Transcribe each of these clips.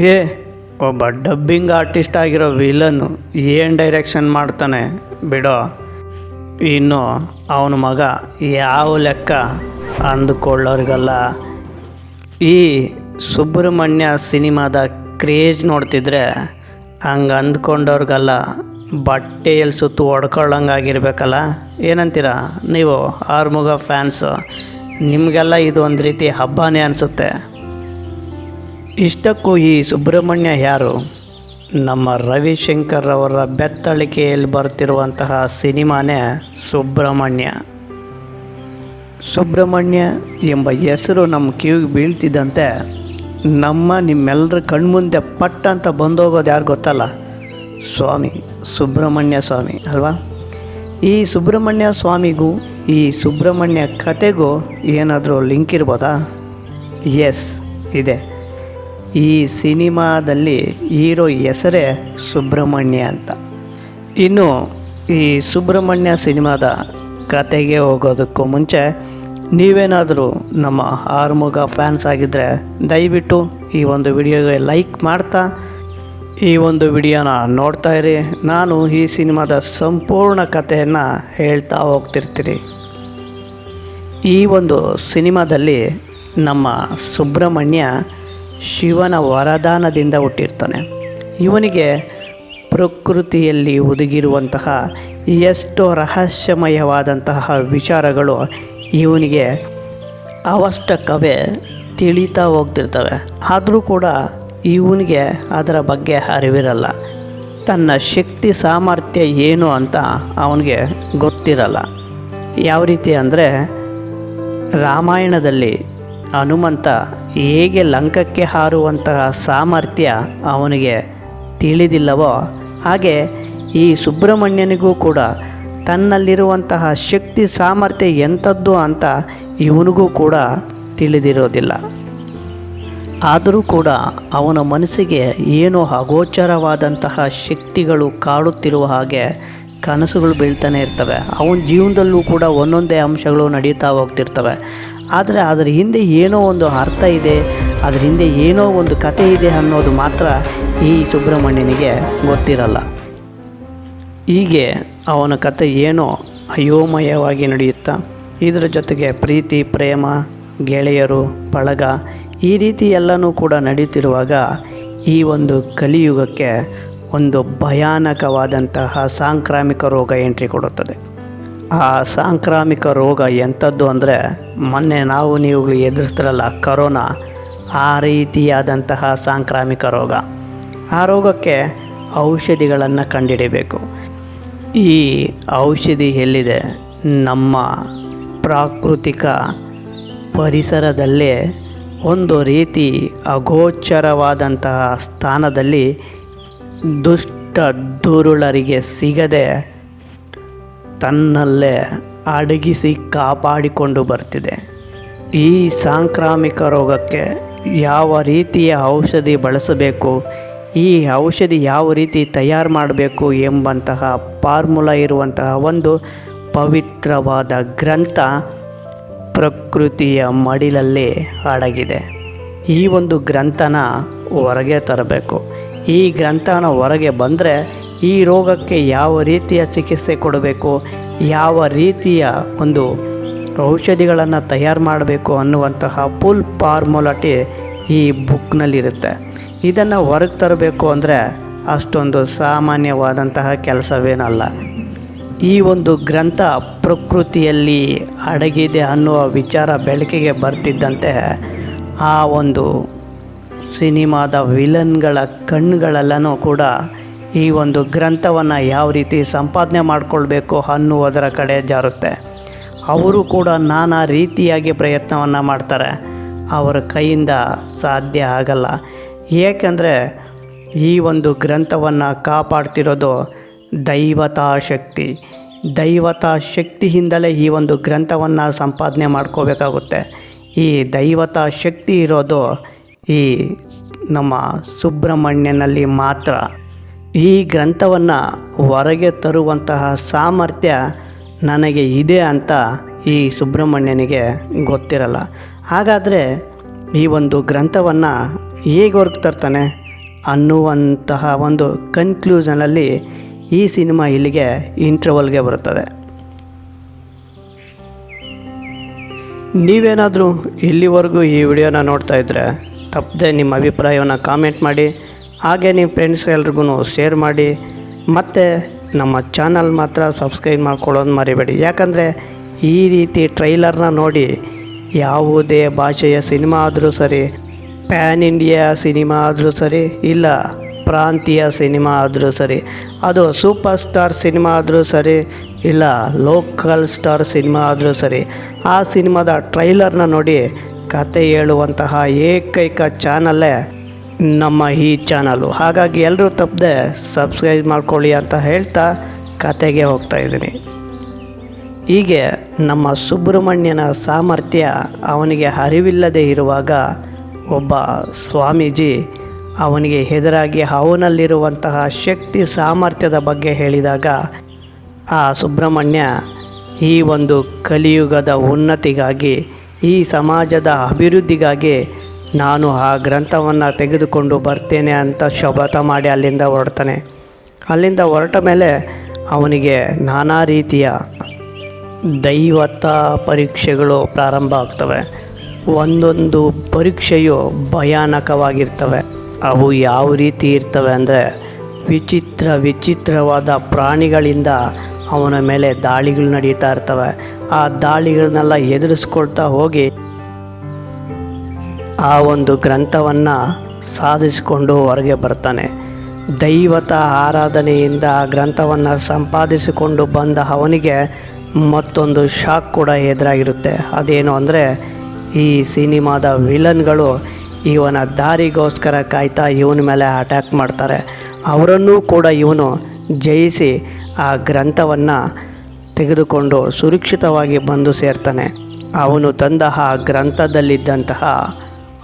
ಏ, ಒಬ್ಬ dubbing artist ಆಗಿರೋ ವಿಲನ್ನು ಏನು ಡೈರೆಕ್ಷನ್ ಮಾಡ್ತಾನೆ ಬಿಡೋ? ಇನ್ನು ಅವನ ಮಗ ಯಾವ ಲೆಕ್ಕ ಅಂದುಕೊಳ್ಳೋರಿಗಲ್ಲ. ಈ ಸುಬ್ರಹ್ಮಣ್ಯ ಸಿನಿಮಾದ ಕ್ರೇಜ್ ನೋಡ್ತಿದ್ರೆ ಹಂಗೆ ಅಂದ್ಕೊಂಡವ್ರಿಗಲ್ಲ ಬಟ್ಟೆಯಲ್ಲಿ ಸುತ್ತು ಹೊಡ್ಕೊಳ್ಳಂಗಾಗಿರ್ಬೇಕಲ್ಲ ಏನಂತೀರ ನೀವು ಆರ್ಮುಗ ಫ್ಯಾನ್ಸು? ನಿಮಗೆಲ್ಲ ಇದು ಒಂದು ರೀತಿ ಹಬ್ಬನೇ ಅನಿಸುತ್ತೆ. ಇಷ್ಟಕ್ಕೂ ಈ ಸುಬ್ರಹ್ಮಣ್ಯ ಯಾರು? ನಮ್ಮ ರವಿಶಂಕರ್ ಅವರ ಬೆತ್ತಳಿಕೆಯಲ್ಲಿ ಬರ್ತಿರುವಂತಹ ಸಿನಿಮಾನೇ ಸುಬ್ರಹ್ಮಣ್ಯ. ಸುಬ್ರಹ್ಮಣ್ಯ ಎಂಬ ಹೆಸರು ನಮ್ಮ ಕಿವಿಗೆ ಬೀಳ್ತಿದ್ದಂತೆ ನಮ್ಮ ನಿಮ್ಮೆಲ್ಲರ ಕಣ್ಮುಂದೆ ಪಟ್ಟ ಅಂತ ಬಂದೋಗೋದು ಯಾರು ಗೊತ್ತಲ್ಲ? ಸ್ವಾಮಿ, ಸುಬ್ರಹ್ಮಣ್ಯ ಸ್ವಾಮಿ, ಅಲ್ವಾ? ಈ ಸುಬ್ರಹ್ಮಣ್ಯ ಸ್ವಾಮಿಗೂ, ಈ ಸುಬ್ರಹ್ಮಣ್ಯ ಕತೆಗೂ ಏನಾದರೂ ಲಿಂಕ್ ಇರ್ಬೋದಾ? ಎಸ್ ಇದೆ. ಈ ಸಿನಿಮಾದಲ್ಲಿ ಹೀರೋ ಹೆಸರೇ ಸುಬ್ರಹ್ಮಣ್ಯ ಅಂತ. ಇನ್ನು ಈ ಸುಬ್ರಹ್ಮಣ್ಯ ಸಿನಿಮಾದ ಕತೆಗೆ ಹೋಗೋದಕ್ಕೂ ಮುಂಚೆ ನೀವೇನಾದರೂ ನಮ್ಮ ಆರ್ಮುಗ ಫ್ಯಾನ್ಸ್ ಆಗಿದ್ದರೆ ದಯವಿಟ್ಟು ಈ ಒಂದು ವಿಡಿಯೋಗೆ ಲೈಕ್ ಮಾಡ್ತಾ, ಈ ಒಂದು ವಿಡಿಯೋನ ನೋಡ್ತಾ ಇರಿ. ನಾನು ಈ ಸಿನಿಮಾದ ಸಂಪೂರ್ಣ ಕಥೆಯನ್ನು ಹೇಳ್ತಾ ಹೋಗ್ತಿರ್ತೀನಿ. ಈ ಒಂದು ಸಿನಿಮಾದಲ್ಲಿ ನಮ್ಮ ಸುಬ್ರಹ್ಮಣ್ಯ ಶಿವನ ವರದಾನದಿಂದ ಹುಟ್ಟಿರ್ತಾನೆ. ಇವನಿಗೆ ಪ್ರಕೃತಿಯಲ್ಲಿ ಒದಗಿರುವಂತಹ ಎಷ್ಟೋ ರಹಸ್ಯಮಯವಾದಂತಹ ವಿಚಾರಗಳು ಇವನಿಗೆ ಅವಷ್ಟಕ್ಕವೇ ತಿಳಿತಾ ಹೋಗ್ತಿರ್ತವೆ. ಆದರೂ ಕೂಡ ಇವನಿಗೆ ಅದರ ಬಗ್ಗೆ ಅರಿವಿರಲ್ಲ. ತನ್ನ ಶಕ್ತಿ ಸಾಮರ್ಥ್ಯ ಏನು ಅಂತ ಅವನಿಗೆ ಗೊತ್ತಿರಲ್ಲ. ಯಾವ ರೀತಿ ಅಂದರೆ ರಾಮಾಯಣದಲ್ಲಿ ಹನುಮಂತ ಹೇಗೆ ಲಂಕಕ್ಕೆ ಹಾರುವಂತಹ ಸಾಮರ್ಥ್ಯ ಅವನಿಗೆ ತಿಳಿದಿಲ್ಲವೋ, ಹಾಗೆ ಈ ಸುಬ್ರಹ್ಮಣ್ಯನಿಗೂ ಕೂಡ ತನ್ನಲ್ಲಿರುವಂತಹ ಶಕ್ತಿ ಸಾಮರ್ಥ್ಯ ಎಂಥದ್ದು ಅಂತ ಇವನಿಗೂ ಕೂಡ ತಿಳಿದಿರೋದಿಲ್ಲ. ಆದರೂ ಕೂಡ ಅವನ ಮನಸ್ಸಿಗೆ ಏನೋ ಅಗೋಚರವಾದಂತಹ ಶಕ್ತಿಗಳು ಕಾಡುತ್ತಿರುವ ಹಾಗೆ ಕನಸುಗಳು ಬೀಳ್ತಾನೆ ಇರ್ತವೆ. ಅವನ ಜೀವನದಲ್ಲೂ ಕೂಡ ಒಂದೊಂದೇ ಅಂಶಗಳು ನಡೀತಾ ಹೋಗ್ತಿರ್ತವೆ. ಆದರೆ ಅದರ ಹಿಂದೆ ಏನೋ ಒಂದು ಅರ್ಥ ಇದೆ, ಅದರ ಹಿಂದೆ ಏನೋ ಒಂದು ಕತೆ ಇದೆ ಅನ್ನೋದು ಮಾತ್ರ ಈ ಸುಬ್ರಹ್ಮಣ್ಯನಿಗೆ ಗೊತ್ತಿರಲ್ಲ. ಹೀಗೆ ಅವನ ಕತೆ ಏನೋ ಅಯೋಮಯವಾಗಿ ನಡೆಯುತ್ತಾ, ಇದರ ಜೊತೆಗೆ ಪ್ರೀತಿ, ಪ್ರೇಮ, ಗೆಳೆಯರು, ಬಳಗ, ಈ ರೀತಿ ಎಲ್ಲನೂ ಕೂಡ ನಡೆಯುತ್ತಿರುವಾಗ ಈ ಒಂದು ಕಲಿಯುಗಕ್ಕೆ ಒಂದು ಭಯಾನಕವಾದಂತಹ ಸಾಂಕ್ರಾಮಿಕ ರೋಗ ಎಂಟ್ರಿ ಕೊಡುತ್ತದೆ. ಆ ಸಾಂಕ್ರಾಮಿಕ ರೋಗ ಎಂಥದ್ದು ಅಂದರೆ ಮೊನ್ನೆ ನಾವು ನೀವುಗಳು ಎದುರಿಸ್ತಿರಲ್ಲ ಕರೋನಾ, ಆ ರೀತಿಯಾದಂತಹ ಸಾಂಕ್ರಾಮಿಕ ರೋಗ. ಆ ರೋಗಕ್ಕೆ ಔಷಧಿಗಳನ್ನು ಕಂಡುಹಿಡಿಬೇಕು ಈ ಔಷಧಿ ಎಲ್ಲಿದೆ? ನಮ್ಮ ಪ್ರಾಕೃತಿಕ ಪರಿಸರದಲ್ಲೇ ಒಂದು ರೀತಿ ಅಗೋಚರವಾದಂತಹ ಸ್ಥಾನದಲ್ಲಿ ದುಷ್ಟ ದುರುಳರಿಗೆ ಸಿಗದೆ ತನ್ನಲ್ಲೇ ಅಡಗಿಸಿ ಕಾಪಾಡಿಕೊಂಡು ಬರ್ತಿದೆ. ಈ ಸಾಂಕ್ರಾಮಿಕ ರೋಗಕ್ಕೆ ಯಾವ ರೀತಿಯ ಔಷಧಿ ಬಳಸಬೇಕು, ಈ ಔಷಧಿ ಯಾವ ರೀತಿ ತಯಾರು ಮಾಡಬೇಕು ಎಂಬಂತಹ ಫಾರ್ಮುಲಾ ಇರುವಂತಹ ಒಂದು ಪವಿತ್ರವಾದ ಗ್ರಂಥ ಪ್ರಕೃತಿಯ ಮಡಿಲಲ್ಲಿ ಅಡಗಿದೆ. ಈ ಒಂದು ಗ್ರಂಥನ ಹೊರಗೆ ತರಬೇಕು. ಈ ಗ್ರಂಥನ ಹೊರಗೆ ಬಂದರೆ ಈ ರೋಗಕ್ಕೆ ಯಾವ ರೀತಿಯ ಚಿಕಿತ್ಸೆ ಕೊಡಬೇಕು, ಯಾವ ರೀತಿಯ ಒಂದು ಔಷಧಿಗಳನ್ನು ತಯಾರು ಮಾಡಬೇಕು ಅನ್ನುವಂತಹ ಫುಲ್ ಫಾರ್ಮುಲಾಟಿ ಈ ಬುಕ್ನಲ್ಲಿರುತ್ತೆ ಇದನ್ನು ಹೊರಗೆ ತರಬೇಕು ಅಂದರೆ ಅಷ್ಟೊಂದು ಸಾಮಾನ್ಯವಾದಂತಹ ಕೆಲಸವೇನಲ್ಲ. ಈ ಒಂದು ಗ್ರಂಥ ಪ್ರಕೃತಿಯಲ್ಲಿ ಅಡಗಿದೆ ಅನ್ನುವ ವಿಚಾರ ಬೆಳಕಿಗೆ ಬರ್ತಿದ್ದಂತೆ ಆ ಒಂದು ಸಿನಿಮಾದ ವಿಲನ್ಗಳ ಕಣ್ಣುಗಳೆಲ್ಲನೂ ಕೂಡ ಈ ಒಂದು ಗ್ರಂಥವನ್ನು ಯಾವ ರೀತಿ ಸಂಪಾದನೆ ಮಾಡಿಕೊಳ್ಬೇಕು ಅನ್ನುವುದರ ಕಡೆ ಜಾರುತ್ತೆ. ಅವರು ಕೂಡ ನಾನಾ ರೀತಿಯಾಗಿ ಪ್ರಯತ್ನವನ್ನು ಮಾಡ್ತಾರೆ. ಅವರ ಕೈಯಿಂದ ಸಾಧ್ಯ ಆಗಲ್ಲ. ಏಕೆಂದರೆ ಈ ಒಂದು ಗ್ರಂಥವನ್ನು ಕಾಪಾಡ್ತಿರೋದು ದೈವತಾ ಶಕ್ತಿ. ದೈವತಾ ಶಕ್ತಿಯಿಂದಲೇ ಈ ಒಂದು ಗ್ರಂಥವನ್ನು ಸಂಪಾದನೆ ಮಾಡ್ಕೋಬೇಕಾಗುತ್ತೆ. ಈ ದೈವತಾ ಶಕ್ತಿ ಇರೋದು ಈ ನಮ್ಮ ಸುಬ್ರಹ್ಮಣ್ಯನಲ್ಲಿ ಮಾತ್ರ. ಈ ಗ್ರಂಥವನ್ನು ಹೊರಗೆ ತರುವಂತಹ ಸಾಮರ್ಥ್ಯ ನನಗೆ ಇದೆ ಅಂತ ಈ ಸುಬ್ರಹ್ಮಣ್ಯನಿಗೆ ಗೊತ್ತಿರಲ್ಲ. ಹಾಗಾದರೆ ಈ ಒಂದು ಗ್ರಂಥವನ್ನು ಹೇಗೆ ಹೊರಗೆ ತರ್ತಾನೆ ಅನ್ನುವಂತಹ ಒಂದು ಕನ್ಕ್ಲೂಷನಲ್ಲಿ ಈ ಸಿನಿಮಾ ಇಲ್ಲಿಗೆ ಇಂಟ್ರವಲ್ಗೆ ಬರುತ್ತದೆ. ನೀವೇನಾದರೂ ಇಲ್ಲಿವರೆಗೂ ಈ ವಿಡಿಯೋನ ನೋಡ್ತಾ ಇದ್ದರೆ ತಪ್ಪದೆ ನಿಮ್ಮ ಅಭಿಪ್ರಾಯವನ್ನು ಕಾಮೆಂಟ್ ಮಾಡಿ. ಹಾಗೆ ನಿಮ್ಮ ಫ್ರೆಂಡ್ಸ್ ಎಲ್ರಿಗೂ ಶೇರ್ ಮಾಡಿ, ಮತ್ತು ನಮ್ಮ ಚಾನಲ್ ಮಾತ್ರ ಸಬ್ಸ್ಕ್ರೈಬ್ ಮಾಡ್ಕೊಳ್ಳೋದು ಮರಿಬೇಡಿ. ಯಾಕಂದರೆ ಈ ರೀತಿ ಟ್ರೈಲರ್ನ ನೋಡಿ ಯಾವುದೇ ಭಾಷೆಯ ಸಿನಿಮಾ ಆದರೂ ಸರಿ ಪ್ಯಾನ್ ಇಂಡಿಯಾ ಸಿನಿಮಾ ಆದರೂ ಸರಿ, ಇಲ್ಲ ಪ್ರಾಂತೀಯ ಸಿನಿಮಾ ಆದರೂ ಸರಿ, ಅದು ಸೂಪರ್ ಸ್ಟಾರ್ ಸಿನಿಮಾ ಆದರೂ ಸರಿ, ಇಲ್ಲ ಲೋಕಲ್ ಸ್ಟಾರ್ ಸಿನಿಮಾ ಆದರೂ ಸರಿ, ಆ ಸಿನಿಮಾದ ಟ್ರೈಲರ್ನ ನೋಡಿ ಕತೆ ಹೇಳುವಂತಹ ಏಕೈಕ ಚಾನಲ್ಲೇ ನಮ್ಮ ಈ ಚಾನಲು. ಹಾಗಾಗಿ ಎಲ್ಲರೂ ತಪ್ಪದೆ ಸಬ್ಸ್ಕ್ರೈಬ್ ಮಾಡ್ಕೊಳ್ಳಿ ಅಂತ ಹೇಳ್ತಾ ಕತೆಗೆ ಹೋಗ್ತಾ ಇದ್ದೀನಿ. ಹೀಗೆ ನಮ್ಮ ಸುಬ್ರಹ್ಮಣ್ಯನ ಸಾಮರ್ಥ್ಯ ಅವನಿಗೆ ಅರಿವಿಲ್ಲದೆ ಇರುವಾಗ ಒಬ್ಬ ಸ್ವಾಮೀಜಿ ಅವನಿಗೆ ಎದುರಾಗಿ ಅವನಲ್ಲಿರುವಂತಹ ಶಕ್ತಿ ಸಾಮರ್ಥ್ಯದ ಬಗ್ಗೆ ಹೇಳಿದಾಗ ಆ ಸುಬ್ರಹ್ಮಣ್ಯ ಈ ಒಂದು ಕಲಿಯುಗದ ಉನ್ನತಿಗಾಗಿ, ಈ ಸಮಾಜದ ಅಭಿವೃದ್ಧಿಗಾಗಿ ನಾನು ಆ ಗ್ರಂಥವನ್ನು ತೆಗೆದುಕೊಂಡು ಬರ್ತೇನೆ ಅಂತ ಶಪಥ ಮಾಡಿ ಅಲ್ಲಿಂದ ಹೊರಡ್ತಾನೆ. ಅಲ್ಲಿಂದ ಹೊರಟ ಮೇಲೆ ಅವನಿಗೆ ನಾನಾ ರೀತಿಯ ದೈವತ ಪರೀಕ್ಷೆಗಳು ಪ್ರಾರಂಭ ಆಗ್ತವೆ. ಒಂದೊಂದು ಪರೀಕ್ಷೆಯು ಭಯಾನಕವಾಗಿರ್ತವೆ. ಅವು ಯಾವ ರೀತಿ ಇರ್ತವೆ ಅಂದರೆ ವಿಚಿತ್ರ ವಿಚಿತ್ರವಾದ ಪ್ರಾಣಿಗಳಿಂದ ಅವನ ಮೇಲೆ ದಾಳಿಗಳು ನಡೀತಾ ಇರ್ತವೆ. ಆ ದಾಳಿಗಳನ್ನೆಲ್ಲ ಎದುರಿಸ್ಕೊಳ್ತಾ ಹೋಗಿ ಆ ಒಂದು ಗ್ರಂಥವನ್ನು ಸಾಧಿಸಿಕೊಂಡು ಹೊರಗೆ ಬರ್ತಾನೆ. ದೈವತ ಆರಾಧನೆಯಿಂದ ಆ ಗ್ರಂಥವನ್ನು ಸಂಪಾದಿಸಿಕೊಂಡು ಬಂದ ಅವನಿಗೆ ಮತ್ತೊಂದು ಶಾಕ್ ಕೂಡ ಎದುರಾಗಿರುತ್ತೆ. ಅದೇನು ಅಂದರೆ ಈ ಸಿನಿಮಾದ ವಿಲನ್ಗಳು ಇವನ ದಾರಿಗೋಸ್ಕರ ಕಾಯ್ತಾ ಇವನ ಮೇಲೆ ಅಟ್ಯಾಕ್ ಮಾಡ್ತಾರೆ. ಅವರನ್ನೂ ಕೂಡ ಇವನು ಜಯಿಸಿ ಆ ಗ್ರಂಥವನ್ನು ತೆಗೆದುಕೊಂಡು ಸುರಕ್ಷಿತವಾಗಿ ಬಂದು ಸೇರ್ತಾನೆ. ಅವನು ತಂದ ಆ ಗ್ರಂಥದಲ್ಲಿದ್ದಂತಹ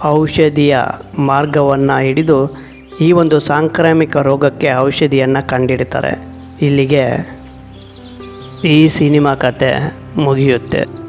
ಔಷಧಿಯ ಮಾರ್ಗವನ್ನು ಹಿಡಿದು ಈ ಒಂದು ಸಾಂಕ್ರಾಮಿಕ ರೋಗಕ್ಕೆ ಔಷಧಿಯನ್ನು ಕಂಡಿಡ್ತಾರೆ. ಇಲ್ಲಿಗೆ ಈ ಸಿನಿಮಾ ಕತೆ ಮುಗಿಯುತ್ತೆ.